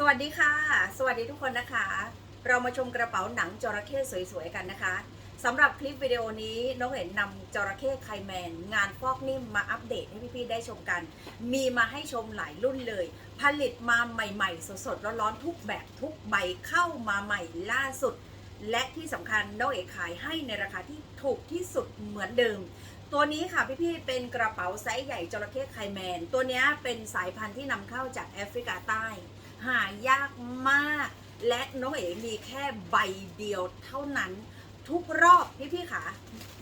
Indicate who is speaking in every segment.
Speaker 1: สวัสดีค่ะ สวัสดีทุกคนนะคะ เรามาชมกระเป๋าหนังจระเข้สวยๆกันนะคะสำหรับคลิปวิดีโอนี้น้องเห็นนำจระเข้ไคแมน งานฟอกนิ่มมาอัปเดตให้พี่ๆได้ชมกัน มีมาให้ชมหลายรุ่นเลย ผลิตมาใหม่ๆ สดๆร้อนๆทุกแบบทุกใบเข้ามาใหม่ล่าสุด และที่สำคัญน้องเอกขายให้ในราคาที่ถูกที่สุดเหมือนเดิมตัวนี้ค่ะพี่ๆ เป็นกระเป๋าไซส์ใหญ่จระเข้ไคแมน ตัวนี้เป็นสายพันธุ์ที่นำเข้าจากแอฟริกาใต้ หายากมาก และน้องเอ๋มีแค่ใบเดียวเท่านั้นทุกรอบพี่พี่ๆค่ะ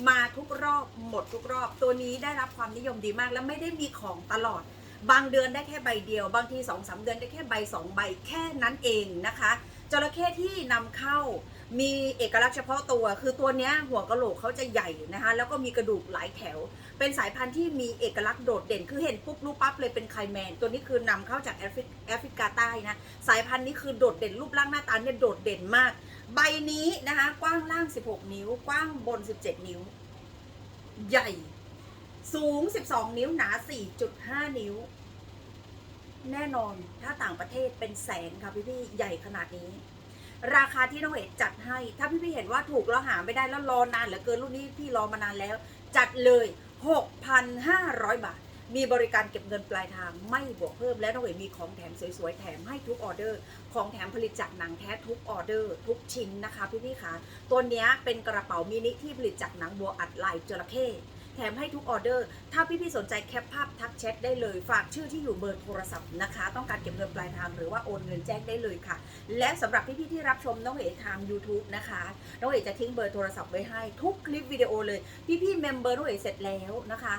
Speaker 1: มาทุกรอบหมดทุกรอบ ตัวนี้ได้รับความนิยมดีมาก และไม่ได้มีของตลอด บางเดือนได้แค่ใบเดียว บางทีสองสามเดือนได้แค่ใบสองใบแค่นั้นเองนะคะจระเข้ที่นำเข้ามีเอกลักษณ์เฉพาะตัว คือตัวเนี้ยหัวกะโหลกเขาจะใหญ่นะคะแล้วก็มีกระดูกหลายแถว เป็นสายพันธุ์ที่มีเอกลักษณ์โดดเด่น คือเห็นปุ๊บรู้ปั๊บเลยเป็นไคแมน ตัวนี้คือนำเข้าจากแอฟริกแอฟริกาใต้นะ สายพันธุ์นี้คือโดดเด่นรูปร่างหน้าตาเนี่ยโดดเด่นมาก ใบนี้นะคะกว้างล่าง 16 นิ้ว กว้างบน 17 นิ้ว ใหญ่ สูง 12 นิ้วหนา 4.5 นิ้ว แน่นอนถ้าต่างประเทศเป็นแสนค่ะพี่พี่ใหญ่ขนาดนี้ราคาที่น้องเอกจัดให้ ถ้าพี่พี่เห็นว่าถูกแล้วหาไม่ได้แล้วรอนานเหลือเกินรุ่นนี้พี่รอมานานแล้ว จัดเลย 6,500 บาท มีบริการเก็บเงินปลายทางไม่บวกเพิ่ม และน้องเอ๋มีของแถมสวยๆ แถมให้ทุกออเดอร์ ของแถมผลิตจากหนังแท้ทุกออเดอร์ ทุกชิ้นนะคะพี่ๆคะตัวนี้เป็นกระเป๋ามินิที่ผลิตจากหนังบัวอัดลายจระเข้ แถมให้ทุกออเดอร์ ถ้าพี่ๆสนใจแคปภาพทักแชทได้เลย ฝากชื่อที่อยู่เบอร์โทรศัพท์นะคะ ต้องการเก็บเงินปลายทางหรือว่าโอนเงินแจ้งได้เลยค่ะ และสำหรับพี่ๆที่รับชมน้องเอ๋ทาง YouTube นะคะ น้องเอ๋จะทิ้งเบอร์โทรศัพท์ไว้ให้ทุกคลิปวิดีโอเลย พี่ๆเมมเบอร์น้องเอ๋เสร็จแล้วนะคะ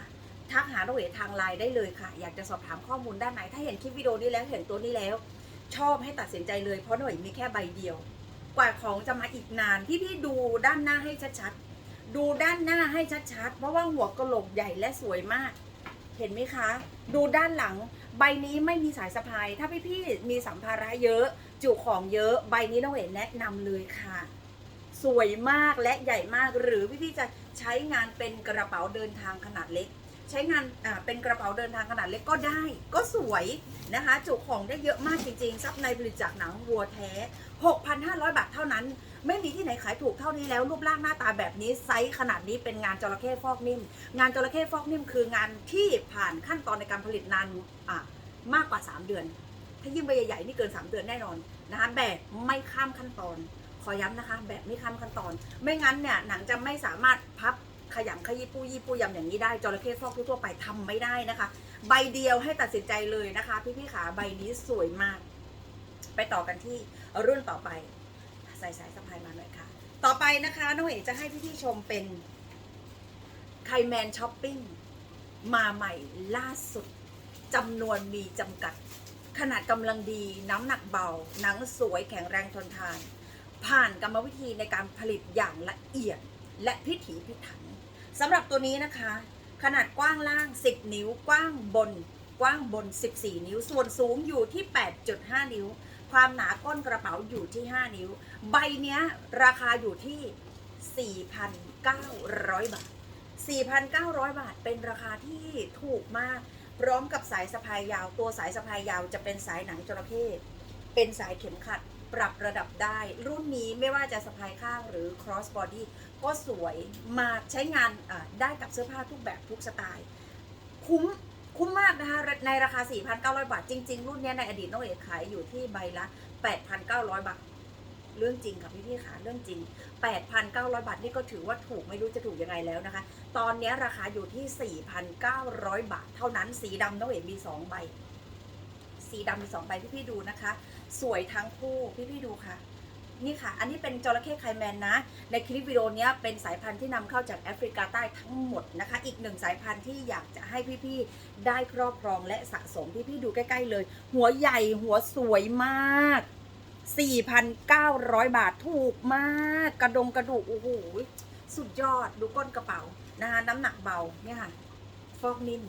Speaker 1: ทักหาน้องเอ๋ทางไลน์ได้เลยค่ะ อยากจะสอบถามข้อมูลด้านไหน ถ้าเห็นคลิปวิดีโอนี้แล้วเห็นตัวนี้แล้ว ชอบให้ตัดสินใจเลยเพราะน้องเอ๋มีแค่ใบเดียว กว่าของจะมาอีกนานพี่ๆดูด้านหน้าให้ชัดๆ ดูด้านหน้าให้ชัดๆ เพราะว่าหัวกระโหลกใหญ่และสวยมาก เห็นไหมคะ ดูด้านหลัง ใบนี้ไม่มีสายสะพาย ถ้าพี่ๆมีสัมภาระเยอะ จุของเยอะ ใบนี้น้องเอ๋แนะนำเลยค่ะ สวยมากและใหญ่มาก หรือพี่ๆจะใช้งานเป็นกระเป๋าเดินทางขนาดเล็ก ใช้งานเป็นกระเป๋าเดินทางขนาดเล็กก็ได้ ก็สวยนะคะ จุของได้เยอะมากจริงๆซับในผลิตจากหนังวัวแท้ 6,500 บาทเท่านั้น ไม่มีที่ไหนขายถูกเท่านี้แล้ว รูปร่างหน้าตาแบบนี้ไซส์ขนาดนี้เป็นงานจระเข้ฟอกนิ่ม งานจระเข้ฟอกนิ่ม คืองานที่ผ่านขั้นตอนในการผลิตนานมากกว่า 3 เดือน ถ้ายิ่งใบใหญ่ๆนี่เกิน 3 เดือนแน่นอนนะคะแบบไม่ข้ามขั้นตอน ขอย้ำนะคะแบบไม่ข้ามขั้นตอน ไม่งั้นเนี่ยหนังจะไม่สามารถพับขยำขยี้ปูยี่ปูยำอย่างนี้ได้จระเข้ฟอกทั่วไปทำไม่ได้นะคะ ใบเดียวให้ตัดสินใจเลยนะคะ พี่ๆขาใบนี้สวยมาก ไปต่อกันที่รุ่นต่อไป ใส่สายสะพายมาหน่อยค่ะ ต่อไปนะคะน้องเอ๋จะให้พี่ๆชมเป็นไคแมนช้อปปิ้งมาใหม่ล่าสุดจำนวนมีจำกัด ขนาดกำลังดีน้ำหนักเบา หนังสวยแข็งแรงทนทาน ผ่านกรรมวิธีในการผลิตอย่างละเอียดและพิถีพิถันสำหรับตัวนี้นะคะ ขนาดกว้างล่าง 10 นิ้ว กว้างบน กว้างบน 14 นิ้ว ส่วนสูงอยู่ที่ 8.5 นิ้ว ความหนาก้นกระเป๋าอยู่ที่ 5 นิ้ว ใบเนี้ยราคาอยู่ที่ 4,900 บาท 4,900 บาทเป็นราคาที่ถูกมาก พร้อมกับสายสะพายยาว ตัวสายสะพายยาวจะเป็นสายหนังจระเข้เป็นสายเข็มขัดปรับระดับได้ รุ่นนี้ไม่ว่าจะสะพายข้างหรือ cross body ก็สวยมากใช้งานได้กับเสื้อผ้าทุกแบบทุกสไตล์ คุ้ม คุ้มมากนะคะในราคา 4,900 บาท จริง ๆ รุ่นนี้ในอดีตน้องเอกขายอยู่ที่ใบละ 8,900 บาท เรื่องจริงค่ะพี่ๆค่ะเรื่องจริง 8,900 บาทนี่ก็ถือว่าถูกไม่รู้จะถูกยังไงแล้วนะคะ ตอนนี้ราคาอยู่ที่ 4,900 บาท เท่านั้นสีดำน้องเอกมี 2 ใบ สีดำมี 2 ใบพี่ๆดูนะคะ สวยทั้งคู่พี่ๆดูค่ะ นี่ค่ะ อันนี้เป็นจระเข้ไคแมนนะ ในคลิปวิดีโอนี้เป็นสายพันธุ์ที่นำเข้าจากแอฟริกาใต้ทั้งหมดนะคะ อีกหนึ่งสายพันธุ์ที่อยากจะให้พี่ๆได้ครอบครองและสะสมพี่ๆดูใกล้ ๆ เลย หัวใหญ่หัวสวยมาก 4,900 บาทถูกมาก กระดงกระดูกโอ้โหสุดยอดดูก้นกระเป๋านะคะน้ำหนักเบาเนี่ยค่ะ ฟอกนิ่ม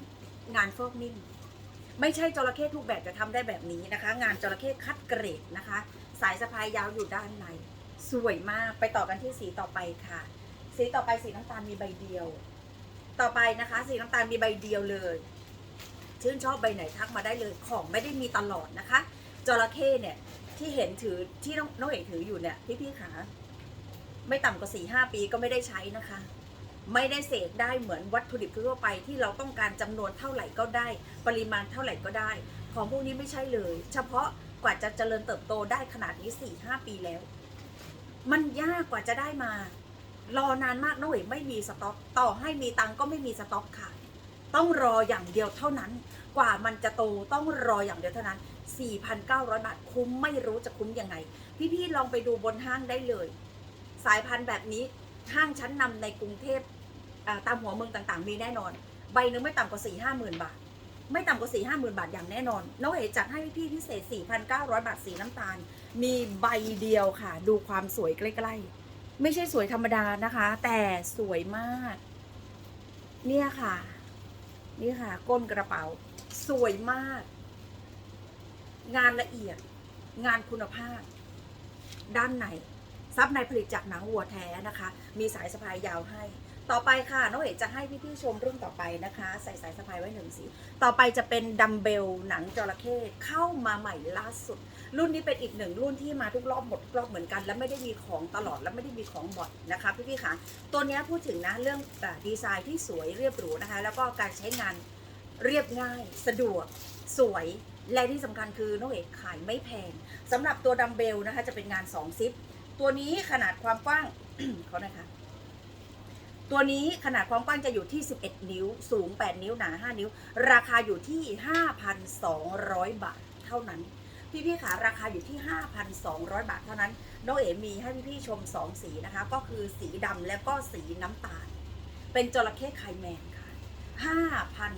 Speaker 1: งานฟอกนิ่ม ไม่ใช่จระเข้ทุกแบบจะทำได้แบบนี้นะคะ งานจระเข้คัดเกรดนะคะ สายสะพายยาวอยู่ด้านใน สวยมากไปต่อกันที่สีต่อไปค่ะ สีต่อไปสีน้ำตาลมีใบเดียว ต่อไปนะคะ สีน้ำตาลมีใบเดียวเลย ชื่นชอบใบไหนทักมาได้เลยของไม่ได้มีตลอดนะคะจระเข้เนี่ยที่เห็นถือที่น้องน้องเอกถืออยู่เนี่ยพี่ๆขาไม่ต่ำกว่าสี่ห้าปีก็ไม่ได้ใช้นะคะ ไม่ได้เสกได้เหมือนวัตถุดิบทั่วไปที่เราต้องการจำนวนเท่าไหร่ก็ได้ ปริมาณเท่าไหร่ก็ได้ ของพวกนี้ไม่ใช่เลย เฉพาะกว่าจะเจริญเติบโตได้ขนาดนี้สี่ห้าปีแล้ว มันยากกว่าจะได้มา รอนานมากน้องเอ๋ไม่มีสต็อก ต่อให้มีตังก็ไม่มีสต็อกขายต้องรออย่างเดียวเท่านั้น กว่ามันจะโตต้องรออย่างเดียวเท่านั้น 4,900 บาทคุ้มไม่รู้จะคุ้มยังไง พี่ๆลองไปดูบนห้างได้เลย สายพันธุ์แบบนี้ห้างชั้นนำในกรุงเทพ ตามหัวเมืองต่างๆ มีแน่นอน ใบหนึ่งไม่ต่ำกว่า4 5 0 0 0 0บาท ไม่ต่ำกว่า4 5 0 0 0 0บาทอย่างแน่นอนน้องเอ๋จัดให้พี่พิเศษ 4,900 บาทสีน้ำตาล มีใบเดียวค่ะ ดูความสวยใกล้ ๆ ไม่ใช่สวยธรรมดานะคะ แต่สวยมาก เนี่ยค่ะ นี่ค่ะ ก้นกระเป๋า สวยมาก งานละเอียด งานคุณภาพ ด้านในซับในผลิตจากหนังวัวแท้นะคะ มีสายสะพายยาวให้ ต่อไปค่ะน้องเอ๋จะให้พี่ๆชมรุ่นต่อไปนะคะ ใส่สายสะพายไว้หนึ่งสีต่อไปจะเป็นดัมเบลหนังจระเข้เข้ามาใหม่ล่าสุด รุ่นนี้เป็นอีกหนึ่งรุ่นที่มาทุกรอบหมดทุกรอบเหมือนกัน และไม่ได้มีของตลอดและไม่ได้มีของบ่อยนะคะพี่ๆค่ะตัวนี้พูดถึงนะเรื่องดีไซน์ที่สวยเรียบหรูนะคะ แล้วก็การใช้งานเรียบง่าย สะดวก สวยและที่สำคัญคือน้องเอกขายไม่แพงสำหรับตัวดัมเบลนะคะจะเป็นงาน 2 ซิป ตัวนี้ขนาดความกว้างเขานะคะ ตัวนี้ขนาดความกว้างจะอยู่ที่ 11 นิ้ว สูง 8 นิ้ว หนา 5 นิ้ว ราคาอยู่ที่ 5,200 บาทเท่านั้น พี่ๆขาราคาอยู่ที่ 5,200 บาทเท่านั้น น้องเอ๋มีให้พี่ๆชม 2 สีนะคะ ก็คือสีดำและก็สีน้ำตาล เป็นจระเข้ไคแมนค่ะ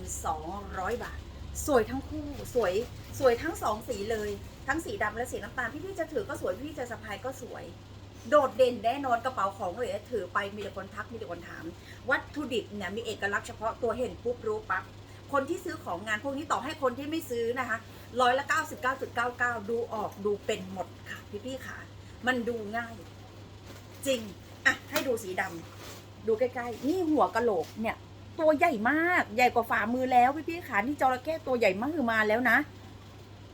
Speaker 1: 5,200 บาท สวยทั้งคู่ สวย สวยทั้งสองสีเลย ทั้งสีดำและสีน้ำตาล พี่ๆจะถือก็สวย พี่จะสะพายก็สวย โดดเด่นแน่นอนกระเป๋าของเลยถือไปมีแต่คนทักมีแต่คนถาม วัตถุดิบเนี่ยมีเอกลักษณ์เฉพาะตัวเห็นปุ๊บรู้ปั๊บคนที่ซื้อของงานพวกนี้ต่อให้คนที่ไม่ซื้อนะคะร้อยละ99.99ดูออกดูเป็นหมดค่ะพี่ๆค่ะ มันดูง่าย จริงอะให้ดูสีดำดูใกล้ๆ นี่หัวกะโหลกเนี่ย ตัวใหญ่มากใหญ่กว่าฝ่ามือแล้วพี่ๆค่ะนี่จระเข้ตัวใหญ่มากคือมาแล้วนะ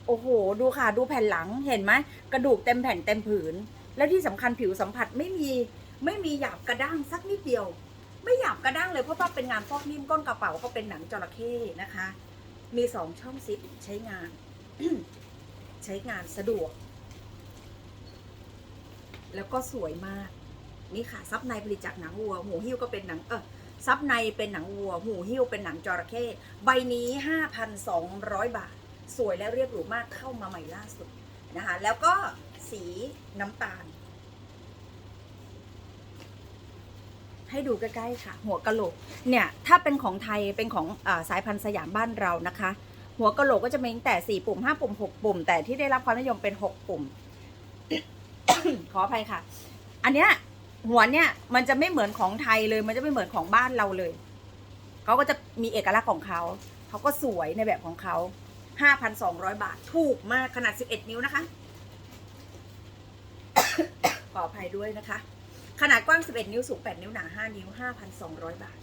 Speaker 1: โอ้โห ดูค่ะดูแผ่นหลังเห็นไหมกระดูกเต็มแผ่นเต็มผืน และที่สำคัญผิวสัมผัสไม่มีไม่มีหยาบกระด้างสักนิดเดียว ไม่หยาบกระด้างเลยเพราะว่าเป็นงานฟอกนิ่มก้นกระเป๋าก็เป็นหนังจระเข้นะคะ มีสองช่องซิปใช้งาน ใช้งานสะดวก แล้วก็สวยมาก นี่ค่ะ ซับในผลิตจากหนังวัวหูหิ้วก็เป็นหนังเออซับในเป็นหนังวัว หูหิ้วเป็นหนังจระเข้ใบนี้ 5,200 บาท สวยและเรียบหรูมากเข้ามาใหม่ล่าสุดนะคะ แล้วก็ สีน้ำตาล ให้ดูใกล้ๆค่ะ หัวกะโหลกเนี่ยถ้าเป็นของไทยเป็นของอสายพันธุ์สยามบ้านเรานะคะ หัวกะโหลกก็จะมีตั้งแต่4ปุ่ม5ปุ่ม6ปุ่ม แต่ที่ได้รับความนิยมเป็น6ปุ่ม ขออภัยค่ะ อันเนี้ยหัวเนี่ยมันจะไม่เหมือนของไทยเลย มันจะไม่เหมือนของบ้านเราเลยเขาก็จะมีเอกลักษณ์ของเขาเขาก็สวยในแบบของเขา5,200 บาท ถูกมากขนาด 11 นิ้วนะคะ ขออภัยด้วยนะคะ ขนาดกว้าง 11 นิ้ว สูง 8 นิ้ว หนา 5 นิ้ว 5,200 บาท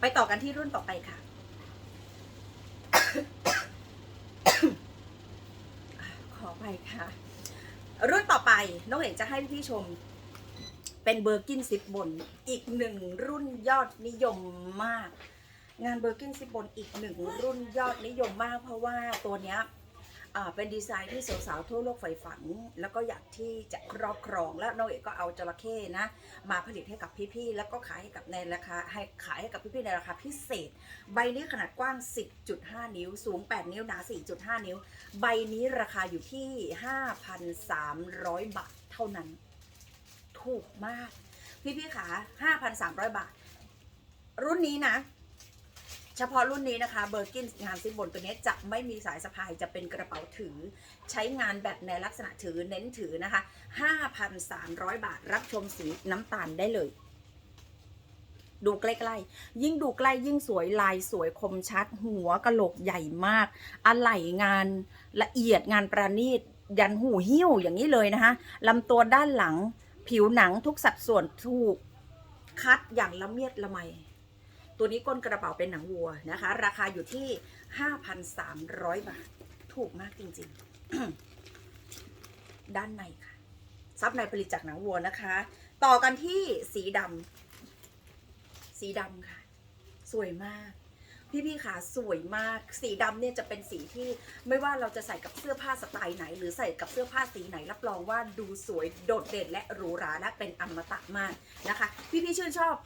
Speaker 1: ไปต่อกันที่รุ่นต่อไปค่ะ ขอไปค่ะ รุ่นต่อไป น้องเอกจะให้พี่ชมเป็นเบอร์กินซิปบน อีกหนึ่งรุ่นยอดนิยมมาก งานเบอร์กินซิบนอีกหนึ่งรุ่นยอดนิยมมาก เพราะว่าตัวเนี้ยเป็นดีไซน์ที่สาวๆทั่วโลกใฝ่ฝัน แล้วก็อยากที่จะครอบครอง แล้วน้องเอกก็เอาจระเข้นะ มาผลิตให้กับพี่ๆ แล้วก็ขายให้กับในราคาให้ขายให้กับพี่ๆ ในราคาพิเศษ ใบนี้ขนาดกว้าง 10.5 นิ้ว สูง 8 นิ้ว หนา 4.5 นิ้ว ใบนี้ราคาอยู่ที่ 5,300 บาทเท่านั้น ถูกมาก พี่ๆขา5,300 บาท รุ่นนี้นะ เฉพาะรุ่นนี้นะคะเบอร์กินงานซิปบนตัวนี้จะไม่มีสายสะพายจะเป็นกระเป๋าถือ ใช้งานแบบในลักษณะถือเน้นถือนะคะ 5,300 บาทรับชมสีน้ำตาลได้เลย ดูใกล้ๆ ยิ่งดูใกล้ยิ่งสวยลายสวยคมชัด หัวกะโหลกใหญ่มาก อะไหล่งานละเอียดงานประณีต ยันหูหิ้วอย่างนี้เลยนะคะลำตัวด้านหลัง ผิวหนังทุกสัดส่วนถูก คัดอย่างละเมียดละไม ตัวนี้ก้นกระเป๋าเป็นหนังวัวนะคะ ราคาอยู่ที่ 5,300 บาท ถูกมากจริงๆ ด้านในค่ะ ซับในผลิตจากหนังวัวนะคะ ต่อกันที่สีดำสีดำค่ะ สวยมากพี่ๆค่ะสวยมาก สีดำเนี่ยจะเป็นสีที่ไม่ว่าเราจะใส่กับเสื้อผ้าสไตล์ไหน หรือใส่กับเสื้อผ้าสีไหนรับรองว่าดูสวยโดดเด่นและหรูหราและเป็นอมตะมากนะคะ พี่ๆชื่นชอบ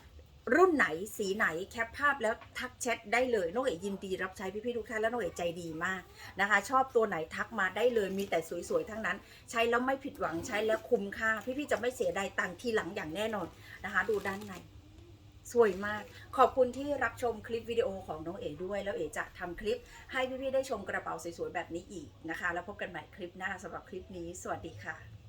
Speaker 1: รุ่นไหนสีไหนแคปภาพแล้วทักแชทได้เลยน้องเอ๋ยินดีรับใช้พี่ๆทุกท่านแล้วน้องเอ๋ใจดีมากนะคะ ชอบตัวไหนทักมาได้เลยมีแต่สวยๆทั้งนั้น ใช้แล้วไม่ผิดหวังใช้แล้วคุ้มค่า พี่ๆจะไม่เสียดายตังค์ทีหลังอย่างแน่นอนนะคะ ดูด้านในสวยมาก ขอบคุณที่รับชมคลิปวิดีโอของน้องเอ๋ด้วย แล้วเอ๋จะทำคลิปให้พี่ๆได้ชมกระเป๋าสวยๆแบบนี้อีกนะคะ แล้วพบกันใหม่คลิปหน้าสำหรับคลิปนี้ สวัสดีค่ะ